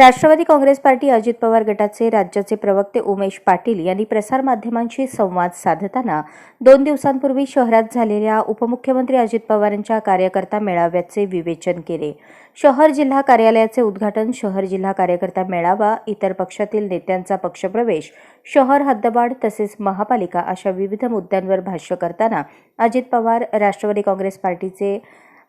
Rashtrawadi Congress party Ajit Pawar गटाचे राज्याचे प्रवक्ते उमेश पाटील यांनी प्रसारमाध्यमांशी संवाद साधताना दोन दिवसांपूर्वी शहरात झालेल्या उपमुख्यमंत्री अजित पवारांच्या कार्यकर्ता मेळाव्याचे विवेचन केले. शहर जिल्हा कार्यालयाचे उद्घाटन शहर जिल्हा कार्यकर्ता मेळावा इतर पक्षातील नेत्यांचा पक्षप्रवेश शहर हद्दवाढ तसेच महापालिका अशा विविध मुद्द्यांवर भाष्य करताना अजित पवार राष्ट्रवादी काँग्रेस पार्टीचे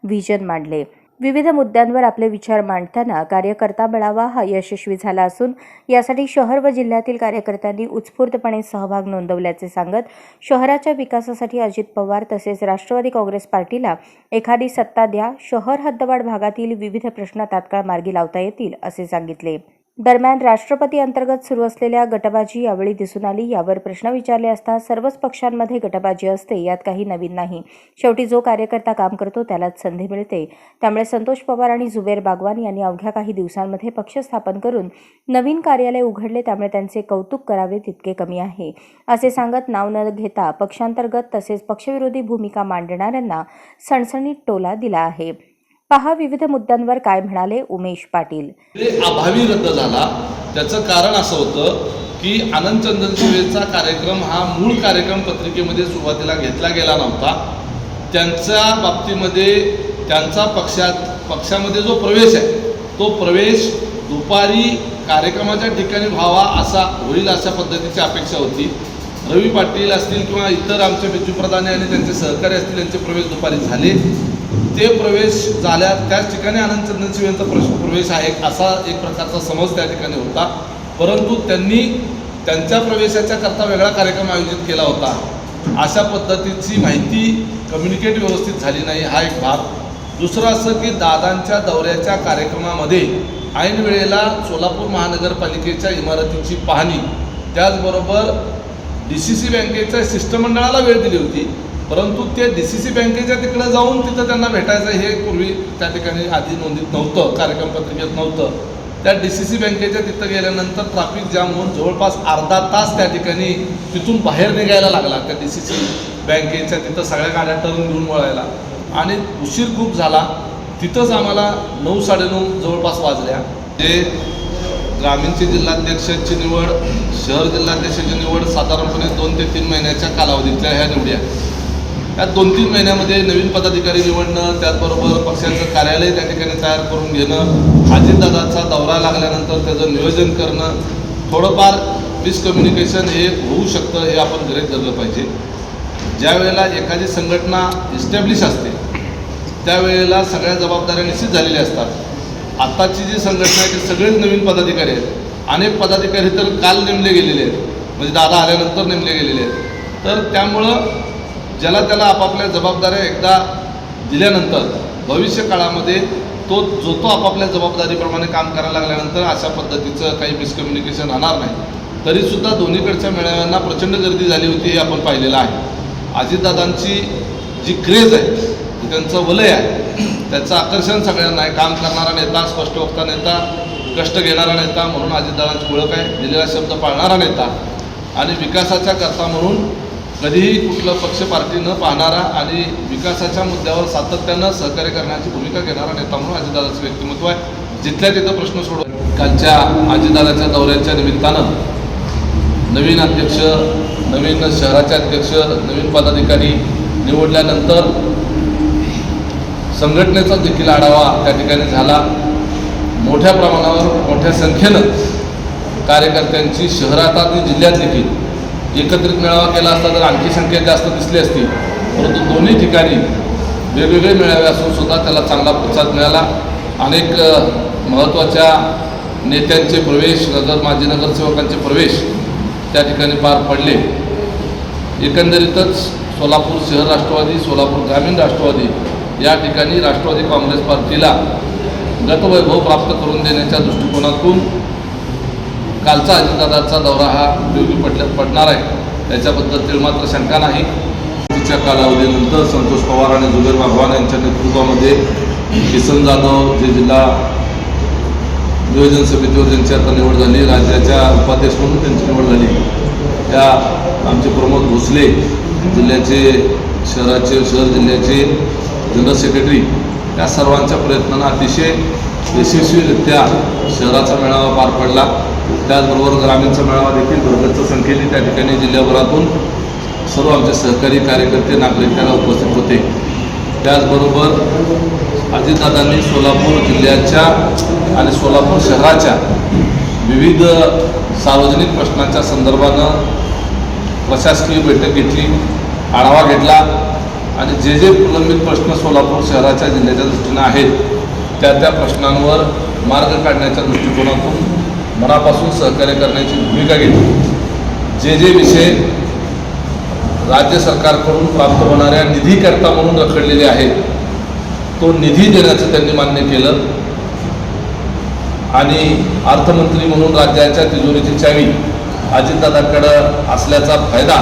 व्हिजन मांडले. विविध मुद्द्यांवर आपले विचार मांडताना कार्यकर्ता मेळावा हा यशस्वी झाला असून यासाठी शहर व जिल्ह्यातील कार्यकर्त्यांनी उत्स्फूर्तपणे सहभाग नोंदवल्याचे सांगत शहराच्या विकासासाठी अजित पवार तसेच राष्ट्रवादी काँग्रेस पार्टीला एखादी सत्ता द्या शहर हद्दवाढ भागातील विविध प्रश्न तात्काळ मार्गी लावता येतील असे सांगितले. दरम्यान राष्ट्रपती अंतर्गत सुरू असलेल्या गटबाजी यावेळी दिसून आली. यावर प्रश्न विचारले असता सर्वच पक्षांमध्ये गटबाजी असते यात काही नवीन नाही. शेवटी जो कार्यकर्ता काम करतो त्यालाच संधी मिळते. त्यामुळे संतोष पवार आणि जुबेर बागवान यांनी अवघ्या काही दिवसांमध्ये पक्ष स्थापन करून नवीन कार्यालय उघडले. त्यामुळे त्यांचे कौतुक करावे तितके कमी आहे. असे सांगत नाव न घेता पक्षांतर्गत तसेच पक्षविरोधी भूमिका मांडणाऱ्यांना सणसणीत टोला दिला आहे. पहा विविध मुद्द्यांवर काय म्हणाले उमेश पाटील. म्हणजे अभावी रद्द झाला. त्याचं कारण असं होतं की आनंद शिवेचा कार्यक्रम हा मूळ कार्यक्रम पत्रिकेमध्ये सुरुवातीला घेतला गेला नव्हता. त्यांच्या बाबतीमध्ये त्यांचा पक्षात पक्षामध्ये जो प्रवेश आहे तो प्रवेश दुपारी कार्यक्रमाच्या ठिकाणी व्हावा असा होईल अशा पद्धतीची अपेक्षा होती. रवी पाटील असतील किंवा इतर आमचे बिजू प्रधाने आणि त्यांचे सहकारी असतील यांचे प्रवेश दुपारी झाले. ते प्रवेश झाल्या त्याच ठिकाणी आनंद चंदन प्रश्न प्रवेश आहे असा एक प्रकारचा समज त्या ठिकाणी होता. परंतु त्यांनी त्यांच्या प्रवेशाच्या करता वेगळा कार्यक्रम आयोजित केला होता. अशा पद्धतीची माहिती कम्युनिकेट व्यवस्थित झाली नाही हा एक भाग. दुसरं असं की दादांच्या दौऱ्याच्या कार्यक्रमामध्ये ऐन वेळेला सोलापूर महानगरपालिकेच्या इमारतीची पाहणी त्याचबरोबर डी सी सी बँकेच्या शिष्टमंडळाला वेळ दिली होती. परंतु ते डी सी सी बँकेच्या तिकडे जाऊन तिथं त्यांना भेटायचं हे पूर्वी त्या ठिकाणी आधी नोंदीत नव्हतं कार्यक्रम पत्रिकेत नव्हतं. त्या डी सी सी बँकेच्या तिथं गेल्यानंतर ट्रॅफिक जाम होऊन जवळपास अर्धा तास त्या ठिकाणी तिथून बाहेर निघायला लागला त्या डी सी सी बँकेच्या तिथं सगळ्या गाड्या टर्न घेऊन वळायला. आणि उशीर खूप झाला. तिथंच आम्हाला नऊ साडेनऊ जवळपास वाजल्या. ते ग्रामीणचे जिल्हाध्यक्षांची निवड शहर जिल्हाध्यक्षाची निवड साधारणपणे दोन ते तीन महिन्याच्या कालावधीतल्या ह्या निवड्या. या दोन तीन महिन्यामध्ये नवीन पदाधिकारी निवडणं त्याचबरोबर पक्षाचं कार्यालय त्या ठिकाणी तयार करून घेणं अजितदादाचा दौरा लागल्यानंतर त्याचं नियोजन करणं थोडंफार मिसकम्युनिकेशन हे होऊ शकतं हे आपण गृहित धरलं पाहिजे. ज्या वेळेला एखादी संघटना इस्टॅब्लिश असते त्यावेळेला सगळ्या जबाबदाऱ्या निश्चित झालेल्या असतात. आत्ताची जी संघटना आहे ती सगळेच नवीन पदाधिकारी आहेत. अनेक पदाधिकारी तर काल नेमले गेलेले आहेत. म्हणजे दादा आल्यानंतर नेमले गेलेले आहेत. तर त्यामुळं ज्याला त्याला आपापल्या जबाबदाऱ्या एकदा दिल्यानंतर भविष्य काळामध्ये तो जो तो आपापल्या जबाबदारीप्रमाणे काम करायला लागल्यानंतर अशा पद्धतीचं काही मिसकम्युनिकेशन राहणार नाही. तरीसुद्धा दोन्हीकडच्या मेळाव्यांना प्रचंड गर्दी झाली होती हे आपण पाहिलेलं आहे. अजितदादांची जी क्रेज आहे त्यांचं वलय आहे त्याचं आकर्षण सगळ्यांना आहे. काम करणारा नेता स्पष्ट वक्ता नेता कष्ट घेणारा नेता म्हणून अजितदादांची ओळख आहे दिलेला शब्द पाळणारा नेता आणि विकासाच्या करता म्हणून कधीही कुठलं पक्ष पार्टी न पाहणारा आणि विकासाच्या मुद्द्यावर सातत्यानं सहकार्य करण्याची भूमिका घेणारा नेता म्हणून अजितदादाचं व्यक्तिमत्व आहे. जिथल्या तिथं प्रश्न सोडव. कालच्या अजितदादाच्या दौऱ्याच्या निमित्तानं नवीन अध्यक्ष नवीन शहराचे अध्यक्ष नवीन पदाधिकारी निवडल्यानंतर संघटनेचा देखील आढावा त्या ठिकाणी झाला. मोठ्या प्रमाणावर मोठ्या संख्येनं कार्यकर्त्यांची शहरात आणि जिल्ह्यात देखील एकत्रित मेळावा केला असता तर आणखी संख्या जास्त दिसली असती. परंतु दोन्ही ठिकाणी वेगवेगळे मेळावे असून सुद्धा त्याला चांगला प्रतिसाद मिळाला. अनेक महत्त्वाच्या नेत्यांचे प्रवेश नगर माजी नगरसेवकांचे प्रवेश त्या ठिकाणी पार पडले. एकंदरीतच सोलापूर शहर राष्ट्रवादी सोलापूर ग्रामीण राष्ट्रवादी या ठिकाणी राष्ट्रवादी काँग्रेस पार्टीला गतवैभव प्राप्त करून देण्याच्या दृष्टिकोनातून कालचा अजितदादाचा दौरा हा उपयोगी पडल्या पडणार आहे. त्याच्याबद्दल मात्र शंका नाही. तिच्या कालावधीनंतर संतोष पवार आणि जुबेर भगवान यांच्या नेतृत्वामध्ये किसन जाधव जे जिल्हा नियोजन समितीवर ज्यांची आता निवड झाली राज्याच्या उपाध्यक्ष म्हणून त्यांची निवड झाली. त्या आमचे प्रमोद भोसले जिल्ह्याचे शहराचे शहर जिल्ह्याचे जनरल सेक्रेटरी या सर्वांच्या प्रयत्नांना अतिशय यशस्वीरित्या शहराचा मेळावा पार पडला. त्याचबरोबर ग्रामीणचा मेळावा देखील भरगच्च संख्येने त्या ठिकाणी जिल्ह्याभरातून सर्व आमचे सहकारी कार्यकर्ते नागरिक त्याला उपस्थित होते. त्याचबरोबर अजितदादांनी सोलापूर जिल्ह्याच्या आणि सोलापूर शहराच्या विविध सार्वजनिक प्रश्नांच्या संदर्भानं प्रशासकीय बैठक घेतली आढावा घेतला. आणि जे जे प्रलंबित प्रश्न सोलापूर शहराच्या जिल्ह्याच्या दृष्टीनं आहेत त्या त्या प्रश्नांवर मार्ग काढण्याच्या दृष्टिकोनातून मनापासून सहकार्य करण्याची भूमिका घेतली. जे जे विषय राज्य सरकारकडून प्राप्त होणाऱ्या निधीकरता म्हणून रखडलेले आहेत तो निधी देण्याचं त्यांनी मान्य केलं. आणि अर्थमंत्री म्हणून राज्याच्या तिजोरीची चावी अजितदादांकडं असल्याचा फायदा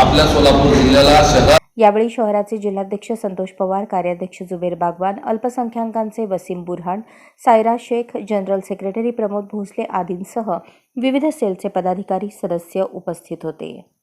आपल्या सोलापूर जिल्ह्याला शहरात यावेळी शहराचे जिल्हाध्यक्ष संतोष पवार कार्याध्यक्ष जुबेर बागवान अल्पसंख्याकांचे वसीम बुरहान सायरा शेख जनरल सेक्रेटरी प्रमोद भोसले आदींसह विविध सेलचे पदाधिकारी सदस्य उपस्थित होते.